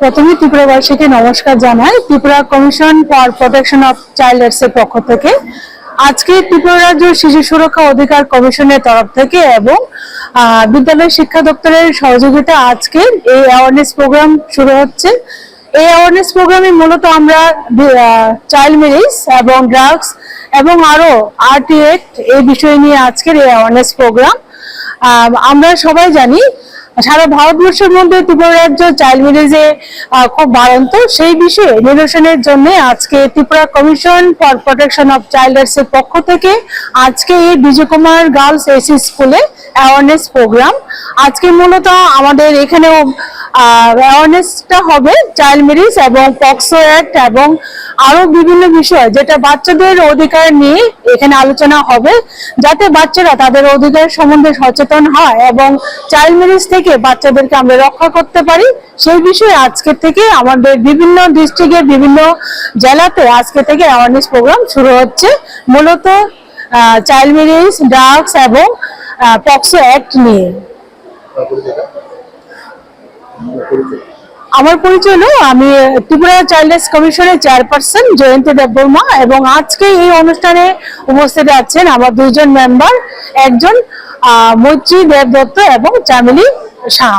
প্রথমে ত্রিপুরাবাসীকে নমস্কার জানাই। Tripura commission for protection of child এর পক্ষ থেকে। আজকে ত্রিপুরা রাজ্য শিশু সুরক্ষা অধিকার কমিশনের তরফ থেকে এবং বিদ্যালয় শিক্ষা দপ্তরের সহযোগিতা আজকে এই অ্যাওয়ারনেস প্রোগ্রাম শুরু হচ্ছে। এই অ্যাওয়ারনেস প্রোগ্রামে মূলত আমরা চাইল্ড ম্যারেজ এবং ড্রাগস এবং আরও আরটি অ্যাক্ট এই বিষয় নিয়ে আজকের এই অ্যাওয়ারনেস প্রোগ্রাম আমরা সবাই জানি, সারা ভারতবর্ষের মধ্যে ত্রিপুরা রাজ্য চাইল্ড ম্যারেজে খুব বাড়ন্ত। সেই বিষয়ে নিরসনের জন্য আজকে Tripura commission for protection of child rights এর পক্ষ থেকে আজকে এই বিজয় কুমার গার্লস এসি স্কুলে অ্যাওয়ারনেস প্রোগ্রাম আজকে মূলত আমাদের এখানেও অ্যাওয়ারনেসটা হবে চাইল্ড ম্যারেজ এবং পক্সো অ্যাক্ট এবং আরও বিভিন্ন বিষয় যেটা বাচ্চাদের অধিকার নিয়ে এখানে আলোচনা হবে, যাতে বাচ্চারা তাদের অধিকার সম্বন্ধে সচেতন হয় এবং চাইল্ড ম্যারেজ থেকে বাচ্চাদেরকে আমরা রক্ষা করতে পারি। সেই বিষয়ে আজকে থেকে আমাদের বিভিন্ন ডিস্ট্রিক্টে বিভিন্ন জেলাতে আজকে থেকে অ্যাওয়ারনেস প্রোগ্রাম শুরু হচ্ছে। মূলত চাইল্ড ম্যারেজ ড্রাগস এবং পক্সো অ্যাক্ট নিয়ে। আমার পরিচয় হলো, আমি ত্রিপুরা চাইল্ড রাইটস কমিশনের চেয়ারপারসন জয়ন্তী দেববর্মা এবং আজকে এই অনুষ্ঠানে উপস্থিত আছেন আমার দুজন মেম্বার একজন মৈত্রী দেব দত্ত এবং চামিলি শাহ।